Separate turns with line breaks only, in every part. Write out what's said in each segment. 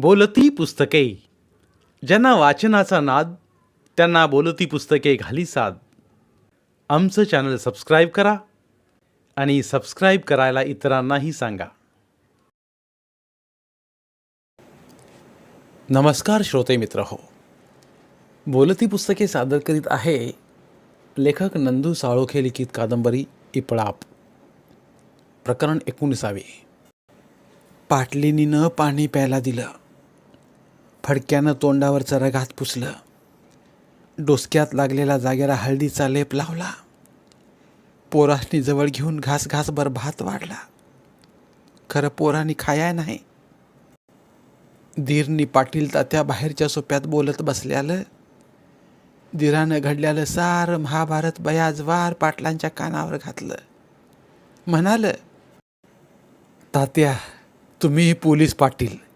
बोलती पुस्तके. ज्यांना वाचनाचा नाद त्यांना बोलती पुस्तके घाली साद. आमचं चॅनल सबस्क्राईब करा आणि सबस्क्राईब करायला इतरांनाही सांगा. नमस्कार श्रोते मित्र हो. बोलती पुस्तके सादर करीत आहे लेखक नंदू साळोखे लिखित कादंबरी इपळाप. प्रकरण एकोणीसावे. पाटलीनीनं पाणी प्यायला दिलं. फडक्यानं तोंडावरचं रगात पुसलं. डोसक्यात लागलेला जागेला हळदीचा लेप लावला. पोरासनी जवळ घेऊन घास घासभर भात वाढला. खरं पोरानी खाया नाही. धीरनी पाटील तात्या बाहेरच्या सोप्यात बोलत बसल्यालं. धीरानं घडल्यालं सार महाभारत बयाजवार पाटलांच्या कानावर घातलं. म्हणाल तात्या तुम्ही पोलीस पाटील.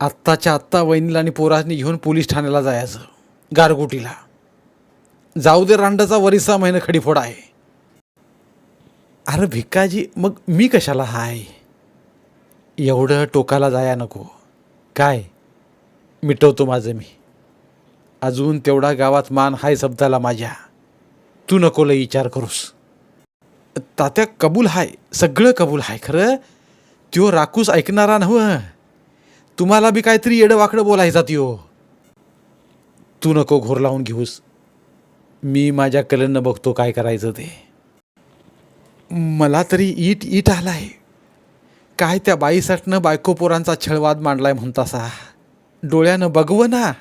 आत्ताच्या आत्ता वहिनीला आणि पोरासनी घेऊन पोलीस ठाण्याला जायचं गारगोटीला. जाऊ दे रांडाचा वरिसा महिना खडीफोड आहे. अरे भिकाजी मग मी कशाला हाय? एवढं टोकाला जाया नको. काय? मिटवतो माझं मी. अजून तेवढा गावात मान हाय शब्दाला माझ्या. तू नको लई विचार करूस. तात्या कबूल हाय सगळं कबूल हाय खरं? त्यो राखूस ऐकणारा नव्हं. तुम्हाला बी काहीतरी येडं वाकडं बोलायचा त्यो तू नको घोर लावून घेऊस. मी माझ्या कलेनं बघतो काय करायचं ते. मला तरी ईट ईट आला आलाय. काय त्या बाईसाठनं बायको पोरांचा छळवाद मांडलाय म्हणतासा. डोळ्यानं बघवं ना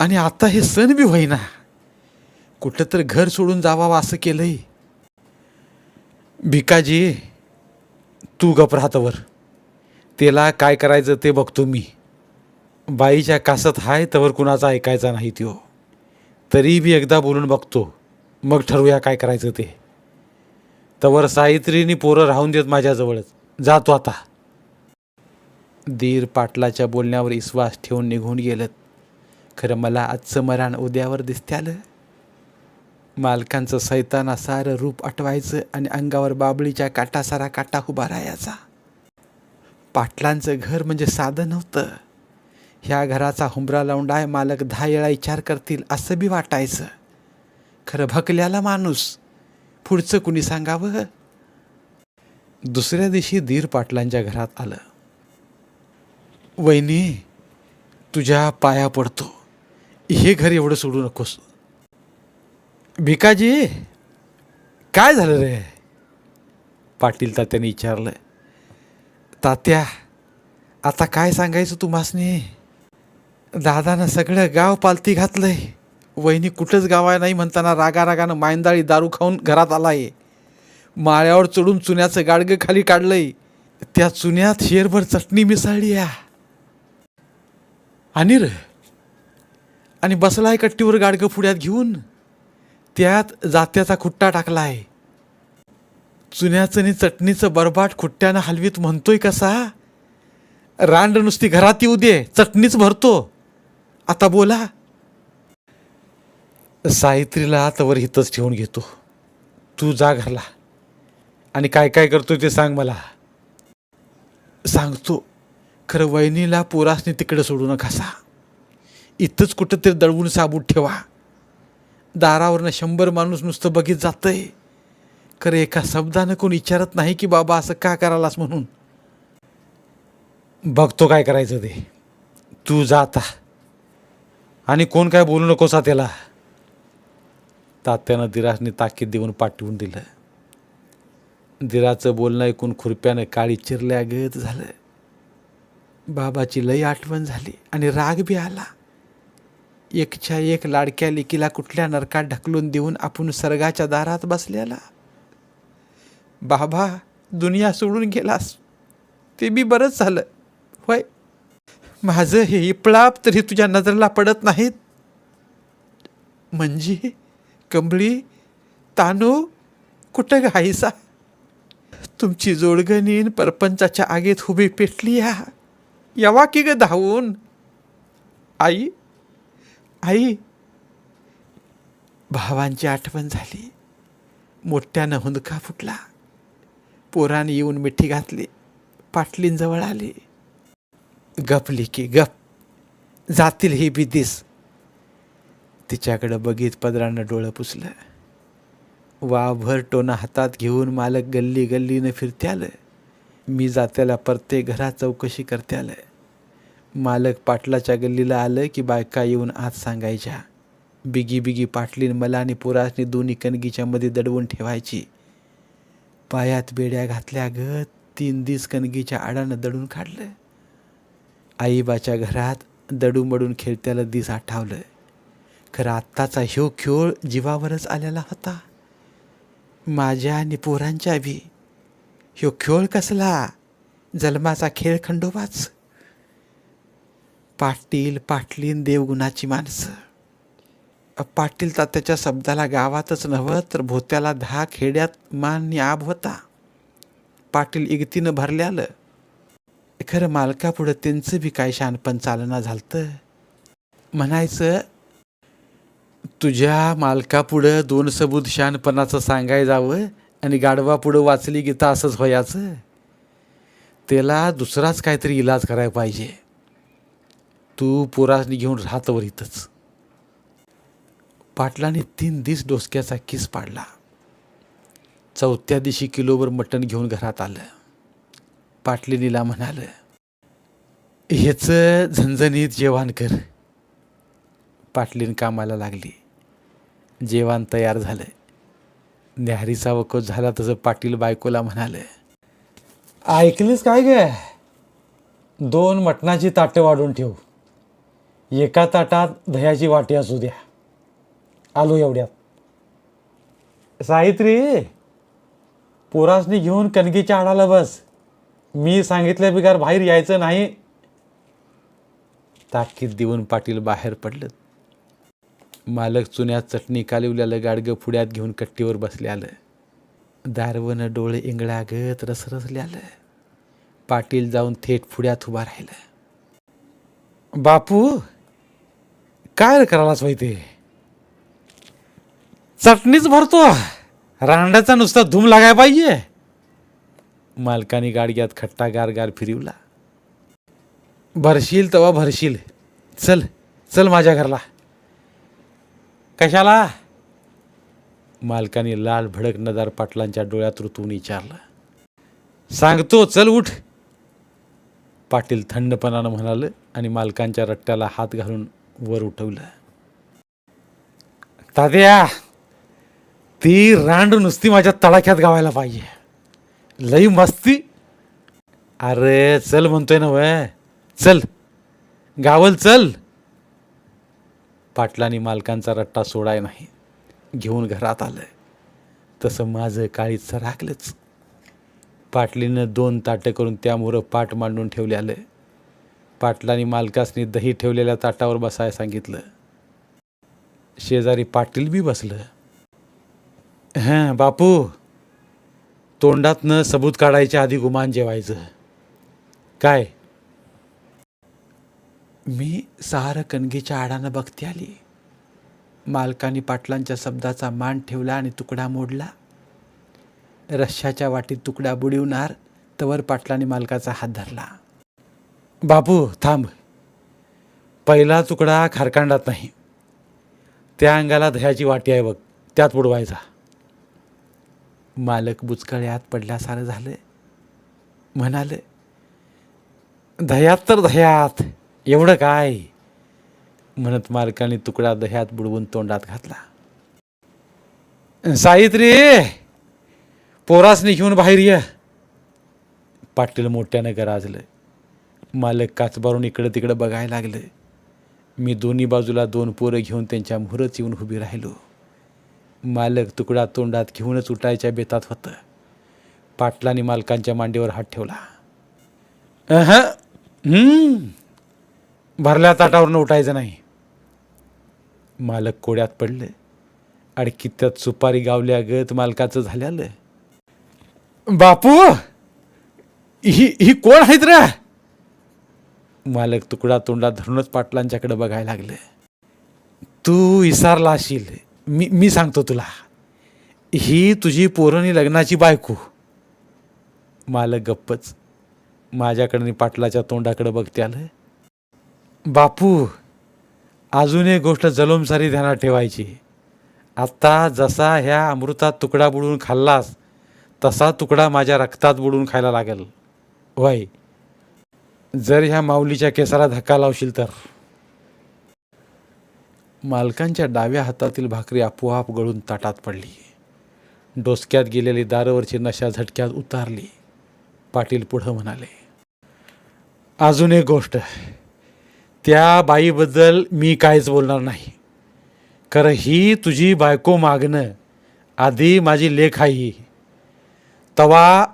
आणि आता हे सण बी होईना. कुठं तर घर सोडून जावावं असं केलंय. भिकाजी तू गप राहतवर त्याला काय करायचं ते बघतो मी. बाईच्या कासत हाय तवर कुणाचा ऐकायचा नाही त्यो. तरी बी एकदा बोलून बघतो मग ठरवूया काय करायचं ते. तवर सावित्रीनी पोरं राहून देत माझ्याजवळच. जातो आता. दीर पाटलाच्या बोलण्यावर विश्वास ठेवून निघून गेलं खरं मला आजचं मरण उद्यावर दिसत्यालं मालकांचं सैताना सारं रूप आटवायचं आणि अंगावर बाबळीच्या काटासारा काटा उभा राहायचा. पाटलांचं घर म्हणजे साधं नव्हतं. ह्या घराचा हुंबरा लावून मालक दहा वेळा विचार करतील असं बी वाटायचं. खरं भकल्याला माणूस. पुढचं कुणी सांगावं? दुसऱ्या दिवशी धीर पाटलांच्या घरात आलं. वहिनी तुझ्या पाया पडतो. हे घर एवढं सोडू नकोस. भिकाजी काय झालं रे? पाटील तात्याने विचारलं. तात्या आता काय सांगायचं तुम्हासने? दादानं सगळं गाव पालती घातलंय. वहिनी कुठंच गावाय नाही म्हणताना रागारागानं मायंदाळी दारू खाऊन घरात आलाय. माळ्यावर चढून चुन्याचं गाडगं खाली काढलंय. त्या चुन्यात शेरभर चटणी मिसळली या आणि र आणि बसलाय कट्टीवर गाडगं पुढ्यात घेऊन. त्यात जात्याचा खुट्टा टाकलाय. चुन्याचं आणि चटणीचं बरबाट खुट्ट्यानं हलवीत म्हणतोय कसा? रांड नुसती घरात येऊ दे चटणीच भरतो. आता बोला. सावित्रीला तवर हितच ठेवून घेतो. तू जा घरला. आणि काय काय करतोय ते सांग मला. सांगतो खरं वहिनीला पोरासने तिकडं सोडू नकासा इथंच कुठंतरी दळवून साबूत ठेवा. दारावरनं शंभर माणूस नुसतं बघित जातंय. खरं एका शब्दानं कोण विचारत नाही की बाबा असं का करालास म्हणून. बघतो काय करायचं ते. तू जाता आणि कोण काय बोलू नकोसा त्याला. तात्यानं दिराजने ताकीद देऊन पाठवून दिलं. दिराचं बोलणं ऐकून खुरप्यानं काळी चिरल्या गत झालं. बाबाची लई आठवण झाली आणि राग बी आला. एकच्या एक लाडक्या लेकीला कुठल्या नरकात ढकलून देऊन आपण सर्गाच्या दारात बसलेला. बाबा दुनिया सोडून गेलास. ते बी बरंच झालं. होय. माझं हे इपळाप तरी तुझ्या नजरेला पडत नाहीत. म्हणजे कंबळी तानू कुठं घाईसा? तुमची जोडगणीन परपंचाच्या आगीत उभी पेटली या यावा की ग धावून. आई आई. भावांची आठवण झाली. मोठ्यानं हुंदका फुटला. पोराने येऊन मिठी घातली. पाटलींजवळ आली. गपली की गप. जातील ही भीतीस. तिच्याकडं बघित पदरानं डोळं पुसलं. वाभर टोना हातात घेऊन मालक गल्ली गल्लीनं फिरते आलं मी जात्याला प्रत्येक घरात चौकशी करते आलं मालक पाटलाच्या गल्लीला आलं की बायका येऊन आत सांगायच्या. बिगी बिगी पाटलीन मला आणि पुरासनी दोन्ही कणगीच्या मध्ये दडवून ठेवायची. पायात बेड्या घातल्या ग तीन दिस कणगीच्या आडानं दडून काढलं. आईबाच्या घरात दडूमडून खेळत्याला दिस आठवलं. खरं आत्ताचा ह्यो खेळ जीवावरच आलेला होता. माझ्या आणि पोरांच्या बी. ह्यो खेळ कसला? जन्माचा खेळ खंडोबाच. पाटील पाटलीन देवगुणाची माणसं. पाटील तात्याच्या शब्दाला गावातच नव्हं तर भोत्याला दहा खेड्यात मान्य आब होता. पाटील इगतीनं भरल्यालं. खरं मालकापुढं त्यांचं बी काय शानपण चालना झालतं? म्हणायचं तुझ्या मालकापुढं दोन सबूत शानपणाचं सांगाय जावं आणि गाढवापुढं वाचली गीता असंच व्हायचं. त्याला दुसराच काहीतरी इलाज करायला पाहिजे. तू पोरासनी घेऊन राहतवर इथंच. पाटलाने तीन दिस डोसक्याचा किस पाडला. चौथ्या दिवशी किलोवर मटण घेऊन घरात आलं. पाटलिनीला म्हणालं ह्याचं झणझणीत जेवण कर. पाटलीन कामाला लागली. जेवण तयार झालं. न्याहारीचा वकोत झाला तसं पाटील बायकोला म्हणालं ऐकलीस काय ग? दोन मटणाची ताटं वाढून ठेव. एका ताटात दह्याची वाटी असू द्या. आलो एवढ्यात. सावित्री पोरासनी घेऊन कणकीच्या आडाला बस. मी सांगितल्या बिगार बाहेर यायचं नाही. ताकीद देऊन पाटील बाहेर पडलं. मालक चुन्यात चटणी कालवल्यालं गाडगं पुढ्यात घेऊन कट्टीवर बसले आलं दारवनं डोळे इंगळागत रसरसल्यालं. पाटील जाऊन थेट पुढ्यात उभा राहिलं. बापू काय करायलाच माहिती चटणीच भरतो. रांडाचा नुसता धूम लागाय पाहिजे. मालकाने गाडग्यात खट्टा गार गार फिरवला. भरशील तवा भरशील. चल चल माझ्या घरला. कशाला? मालकाने लाल भडक नदार पाटलांच्या डोळ्यात ऋतून विचारलं. सांगतो चल उठ. पाटील थंडपणानं म्हणाल आणि मालकांच्या रट्ट्याला हात घालून वर उठवलं. तात्या! ती रांड नुसती माझ्या तडाख्यात गावायला पाहिजे. लई मस्ती. अरे चल म्हणतोय ना वय. चल. गावल चल. पाटलांनी मालकांचा रट्टा सोडाय नाही. घेऊन घरात आलं तसं माझं काळीच राखलंच पाटलीनं दोन ताटं करून त्यामुळं पाट मांडून ठेवले आलं. पाटलांनी मालकासनी दही ठेवलेल्या ताटावर बसाय सांगितलं. शेजारी पाटील बी बसलं. हां बापू. तोंडातनं सबूत काढायच्या आधी गुमान जेवायचं. काय? मी सारं कणगीच्या आडानं बघते आली. मालकाने पाटलांच्या शब्दाचा मान ठेवला आणि तुकडा मोडला. रश्श्याच्या वाटीत तुकडा बुडवणार तवर पाटलाने मालकाचा हात धरला. बापू थांब. पहिला तुकडा खारकांडात नाही. त्या अंगाला दह्याची वाटी आहे बघ त्यात बुडवायचा. मालक बुचकळ्यात पडल्यासारं झालं म्हणाले दह्यात तर दह्यात एवढं काय? म्हणत मालकाने तुकडा दह्यात बुडवून तोंडात घातला. सावित्री पोरासनी घेऊन बाहेर ये. पाटील मोठ्यानं गराजलं. मालक काचबारून इकडं तिकडं बघायला लागलं. मी दोन्ही बाजूला दोन पोरं घेऊन त्यांच्या मुहूर्त येऊन उभी राहिलो. मालक तुकडा तोंडात घेऊनच उठायच्या बेतात होतं. पाटलाने मालकांच्या मांडीवर हात ठेवला. भरल्या ताटावरनं उठायचं नाही. मालक कोड्यात पडलं. आणि त्यात सुपारी गावल्या गत मालकाचं झाल्यालं. बापू ही ही कोण आहेत रे? मालक तुकडा तोंडात धरूनच पाटलांच्याकडे बघायला लागलं. तू विसारला असेल मी मी सांगतो तुला. ही तुझी पोरणी लग्नाची बायको. मालक गप्पच. माझ्याकडे पाटलाच्या तोंडाकडं बघते आलं बापू अजून एक गोष्ट जलोमसारी ध्यानात ठेवायची. आत्ता जसा ह्या अमृतात तुकडा बुडून खाल्लास तसा तुकडा माझ्या रक्तात बुडून खायला लागेल. वय. जर ह्या माऊलीच्या केसाला धक्का लावशील तर. मालकांच्या डाव्या हातातील भाकरी आपोआप गळून ताटात पडली. डोसक्यात गेलेली दारावरची नशा झटक्यात उतारली. पाटील पुढं म्हणाले अजून एक गोष्ट. त्या बाईबद्दल मी काहीच बोलणार नाही. खरं ही तुझी बायको मागणं आधी माझी लेख आहे. ही तवा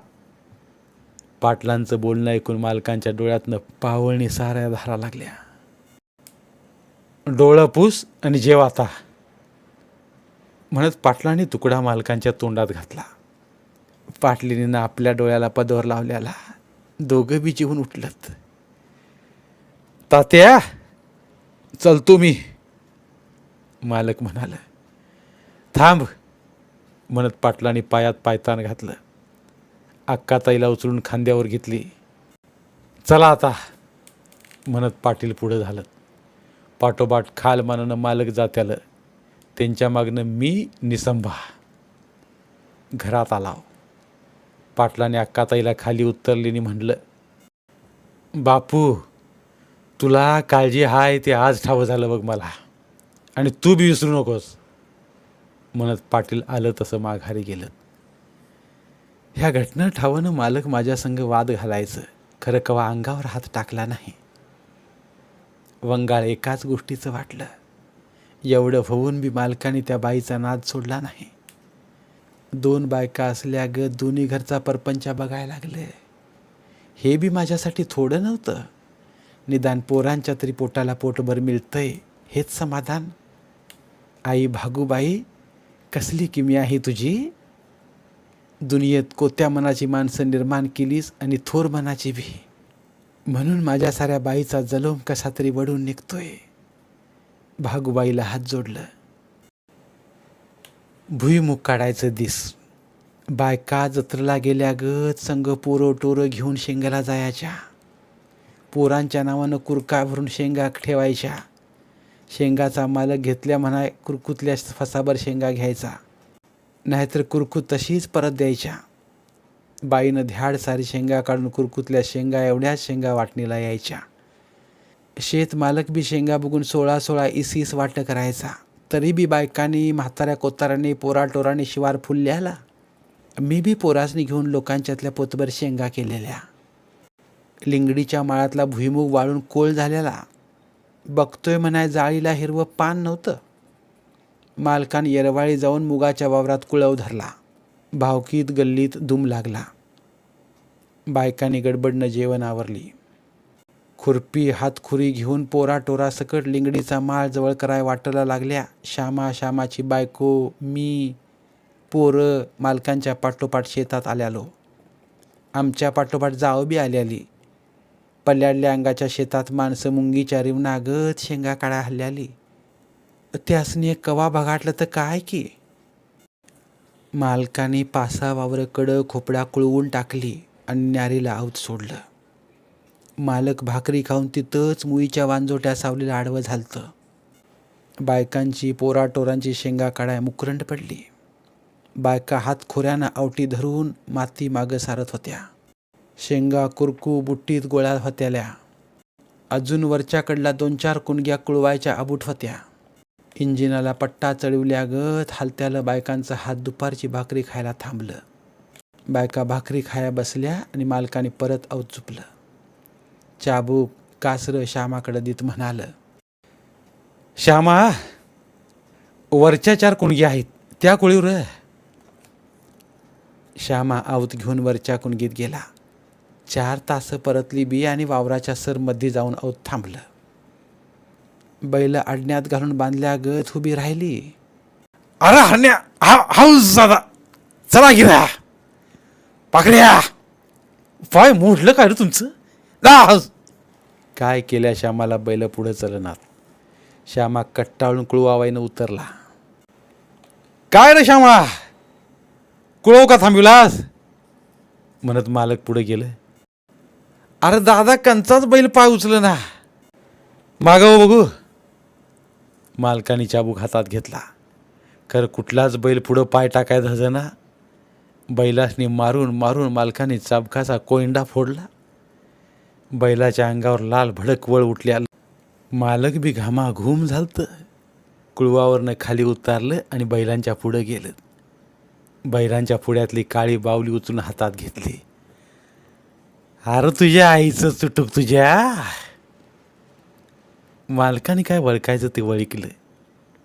पाटलांचं बोलणं ऐकून मालकांच्या डोळ्यातनं पावळणी साऱ्या धारा लागल्या. डोळं पूस आणि जेव आता. म्हणत पाटलांनी तुकडा मालकांच्या तोंडात घातला. पाटलीनं आपल्या डोळ्याला पदवर लावल्याला दोघं बी जेवून उठलत. तात्या चलतो मी. मालक म्हणालं. थांब म्हणत पाटलांनी पायात पायतान घातलं. अक्काताईला उचलून खांद्यावर घेतली. चला आता म्हणत पाटील पुढं झालं. पाठोपाठ खाल मानानं मालक जात्यालं. त्यांच्या मागनं मी निसंभा. घरात आलाव. पाटलाने अक्काताईला खाली उतरलीने म्हणलं बापू तुला काळजी हाय ते आज ठावं झालं बघ मला. आणि तू बी विसरू नकोस. म्हणत पाटील आलं तसं माघारी गेलं. ह्या घटना ठावानं मालक माझ्या संग वाद घालायचं. खरं कवा अंगावर हात टाकला नाही. वंगाळ एकाच गोष्टीचं वाटलं. एवढं होऊन बी मालकाने त्या बाईचा नाद सोडला नाही. दोन बायका असल्या ग दोन्ही घरचा परपंचा बघायला लागले. हे बी माझ्यासाठी थोडं नव्हतं. निदान पोरांच्या तरी पोटाला पोटभर मिळतंय हेच समाधान. आई भागूबाई कसली किमी आहे तुझी? दुनियेत कोत्या मनाची माणसं निर्माण केलीस आणि थोर मनाची बी? म्हणून माझ्या साऱ्या बाईचा जलोम कसा तरी वडून निघतोय. भागूबाईला हात जोडलं. भुईमुख काढायचं दिस. बायका जत्रेला गेल्या गत संग पोरं टोरं घेऊन शेंगाला जायच्या. पोरांच्या नावानं कुरका भरून शेंगा ठेवायच्या. शेंगाचा मालक घेतल्या म्हणाय कुरकुतल्या फसाभर शेंगा घ्यायचा. नाहीतर कुरकूत तशीच परत द्यायच्या. बाईनं ध्याड सारी शेंगा काढून कुरकुतल्या शेंगा एवढ्याच शेंगा वाटणीला यायच्या. शेत मालक बी शेंगा बघून सोळा सोळा इसीस वाटणं करायचा तरी बी बायकांनी म्हाताऱ्या कोतारांनी पोराटोरांनी शिवार फुलल्याला मी बी पोरासनी घेऊन लोकांच्यातल्या पोतभर शेंगा केलेल्या. लिंगडीच्या माळातला भुईमुग वाळून कोळ झालेला. बघतोय म्हणाय जाळीला हिरवं पान नव्हतं. मालकान येरवाळी जाऊन मुगाच्या वावरात कुळव धरला. भावकीत गल्लीत दुम लागला. बायकांनी गडबडनं जेवण आवरली. खुरपी हातखुरी घेऊन पोरा टोरा सकट लिंगडीचा माळ जवळ कराय वाटायला लागल्या. श्यामा श्यामाची बायको मी पोरं मालकांच्या पाठोपाठ शेतात आल्यालो. आमच्या पाठोपाठ जाव बी आल्याली पल्ल्याडल्या अंगाच्या शेतात माणसं मुंगीच्या रिवणागत शेंगा काळा हल्ल्याली त्यासनी एक कवा बघाटलं तर काय की? मालकाने पासा वावरकडं खोपडा कुळवून टाकली आणि न्यारीला आऊत सोडलं. मालक भाकरी खाऊन तिथंच मुईच्या वांजोट्या सावलीला आडवं झालतं. बायकांची पोराटोरांची शेंगा काढाय मुकरंड पडली. बायका हातखोऱ्यानं आवटी धरून माती मागं सारत होत्या. शेंगा कुरकू बुट्टीत गोळ्या होत्याल्या. अजून वरच्याकडला दोन चार कुणग्या कुळवायच्या आबूट होत्या. इंजिनाला पट्टा चढवल्यागत हालत्याला बायकांचा हात दुपारची भाकरी खायला थांबलं. बायका भाकरी खाया बसल्या आणि मालकाने परत औत चुपलं. चाबूक कासरं श्यामाकडं देत म्हणालं श्यामा वरच्या चार कुणग्या आहेत त्या कुळीवर श्यामा आऊत घेऊन वरच्या कुणगीत गेला. चार तास परतली बी आणि वावराच्या सरमध्ये जाऊन औत थांबलं. बैल आडण्यात घालून बांधल्या गत उभी राहिली. अरे हरण्या हा हाऊस दादा. चला गिरा पाकड्या. पाय मोडलं काय रे तुमचं? हाऊस. काय केल्या श्यामाला बैल पुढे चलनात? श्यामा कट्टाळून कुळवावाईनं उतरला. काय रे श्यामा? कुळव का थांबिवलास? म्हणत मालक पुढे गेलं. अरे दादा कंचाच बैल पाय उचल ना मागाव बघू. मालकाने चाबूक हातात घेतला. खरं कुठलाच बैल पुढं पाय टाकायचा जना बैलासनी मारून मारून मालकाने चाबकाचा कोयंडा फोडला. बैलाच्या अंगावर लाल भडक वळ उठल्या. मालक बी घामा घूम झालतं. कुळवावरनं खाली उतारलं आणि बैलांच्या पुढं गेलं. बैलांच्या पुढ्यातली काळी बावली उचलून हातात घेतली. अरे तुझ्या आईचं चुटूक तुझ्या. मालकाने काय वळखायचं ते वळकलं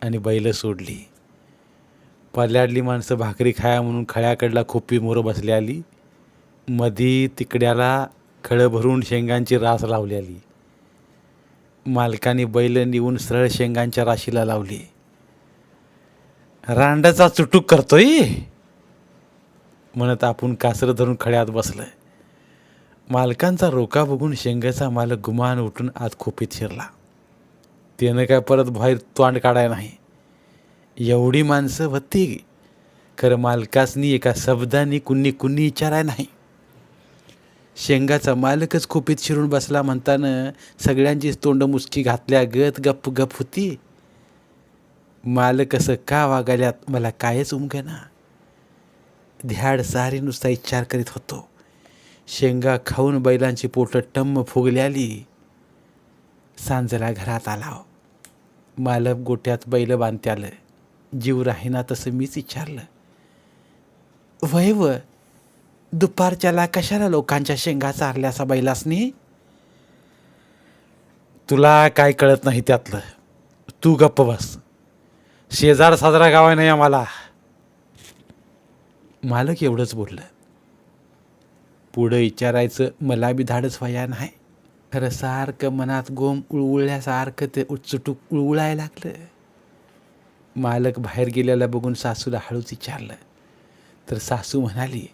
आणि बैलं सोडली. पल्याडली माणसं भाकरी खाया म्हणून खळ्याकडला खोपी मोरं बसली आली. मधी तिकड्याला खळं भरून शेंगांची रास लावली आली. मालकाने बैल नेऊन सरळ शेंगांच्या राशीला लावली. रांडाचा चुटूक करतोय? म्हणत आपण कासरं धरून खड्यात बसलं. मालकांचा रोका बघून शेंगाचा मालक गुमान उठून आत खोपीत शिरला. त्यानं काय परत बाहेर तोंड काढाय नाही. एवढी माणसं होती. खरं मालकासनी एका शब्दानी कुणी कुणी विचाराय नाही. शेंगाचा मालकच खोपीत शिरून बसला म्हणताना सगळ्यांचीच तोंड मुसकी घातल्या गत गप गप होती. मालक असं का वागाल्यात मला कायच उमगेना. ध्याड सारी नुसता विचार करीत होतो. शेंगा खाऊन बैलांची पोटं टम्म फुगल्याली. आली सांजला घरात आला मालक गोट्यात बैल आलं. जीव राहीना तसं मीच विचारलं. वय व दुपारच्याला कशाला लोकांच्या शेंगा चारल्या असा बैलासनी? तुला काय कळत नाही त्यातलं. तू गप्प बस. शेजार साजरा गावा नाही आम्हाला. मालक एवढंच बोललं. पुढं विचारायचं मला बी धाडच व्हाया नाही. खरं सारखं मनात गोम उळवळल्यासारखं ते उचटूक उळवळायला लागलं. मालक बाहेर गेलेला बघून सासूला हळूच विचारलं. तर सासू म्हणाली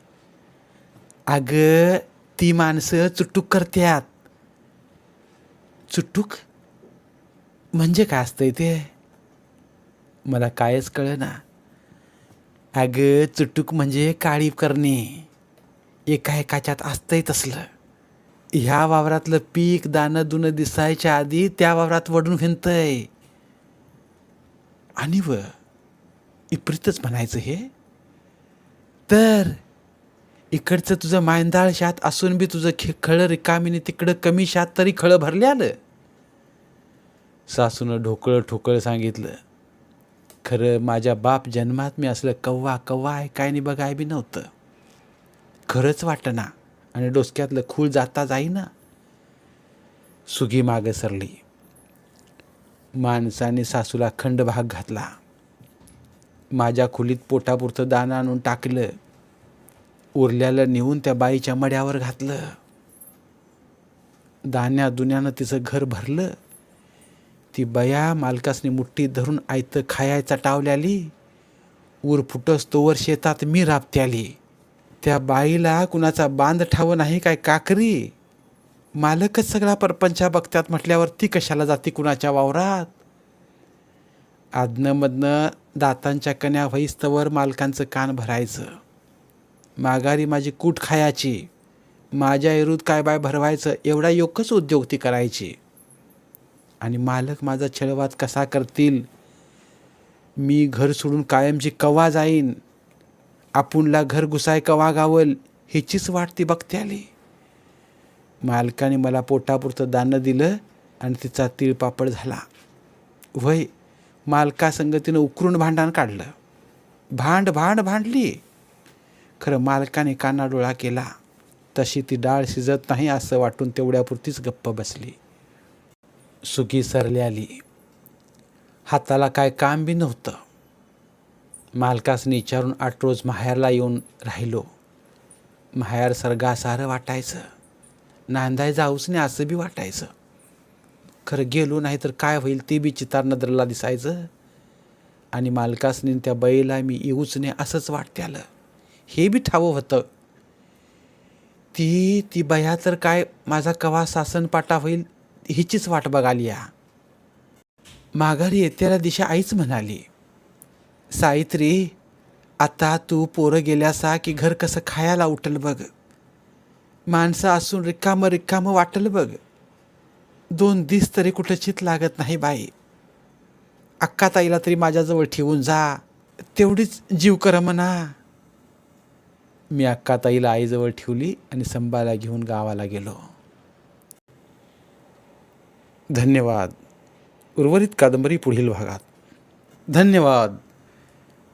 अगं ती माणसं चुटूक करत्यात. चुटूक? म्हणजे काय असतंय ते मला कायच कळना. अगं चुटूक म्हणजे काळी करणे. एका एकाच्यात असतंय तसलं. ह्या वावरातलं पीक दाणं दुनं दिसायच्या आधी त्या वावरात वडून फिरतंय आणि व इप्रितच म्हणायचं हे? तर इकडचं तुझं मायंदाळ शात असून बी तुझं खे खळं रिकामीने तिकडं कमी शात तरी खळं भरले आलं. सासूनं ढोकळं ठोकळं सांगितलं. खरं माझ्या बाप जन्मात मी असलं कव्वा कव्वा आहे काय नाही बघाय बी नव्हतं. खरंच वाटना. आणि डोसक्यातलं खूळ जाता जाईना. सुगी मागं सरली. माणसाने सासूला खंड भाग घातला. माझ्या खोलीत पोटापुरतं दाणं आणून टाकलं. उरल्याला नेऊन त्या बाईच्या मड्यावर घातलं. दाण्या दुन्यानं तिचं घर भरलं. ती बया मालकासनी मुठ्ठी धरून आयतं खायचा टावल्याली ऊर फुटस तोवर शेतात मी राबत्याली. त्या बाईला कुणाचा बांध ठाव नाही काय काकरी? मालकच सगळा परपंचा बघतात म्हटल्यावर ती कशाला जाते कुणाच्या वावरात? आदनंमधनं दातांच्या कन्या व्हईस्तवर मालकांचं कान भरायचं. माघारी माझी कूट खायाची. माझ्या एरूत काय बाय भरवायचं एवढा योगच उद्योग ती करायची. आणि मालक माझा छळवाद कसा करतील? मी घर सोडून कायमची कवा जाईन. आपणला घर घुसाय कवा गावल ह्याचीच वाट ती बघते आली मालकाने मला पोटापुरतं दानं दिलं आणि तिचा तिळपापड झाला. वय मालका संगतीनं उकरून भांडण काढलं. भांड भांड भांडली. खरं मालकाने कानाडोळा केला. तशी ती डाळ शिजत नाही असं वाटून तेवढ्यापुरतीच गप्प बसली. सुगी सरली आली. हाताला काय काम बी नव्हतं. मालकासने विचारून आठ रोज माहेरला येऊन राहिलो. माहेर सर्गासारं वाटायचं. नांदाय जाऊच नाही असं बी वाटायचं. खरं गेलो नाही तर काय होईल ते बी चितार नदरला दिसायचं. आणि मालकासने त्या बैला मी येऊच नाही असंच वाटत्यालं हे बी ठावं होतं. ती ती बया तर काय माझा कवा सासनपाटा होईल हिचीच वाट बघाली या माघारी येत्याला दिशा आईच म्हणाली. सावित्री आता तू पोरं गेल्यासा की घर कसं खायला उठल बघ. माणसं असून रिकामं रिकामं वाटल बघ. दोन दिस तरी कुठं चित लागत नाही बाई. अक्का ताईला तरी माझ्याजवळ ठेवून जा. तेवढीच जीव कर म्हणा. मी अक्का ताईला आईजवळ ठेवली आणि संबाला घेऊन गावाला गेलो. धन्यवाद. उर्वरित कादंबरी पुढील भागात. धन्यवाद.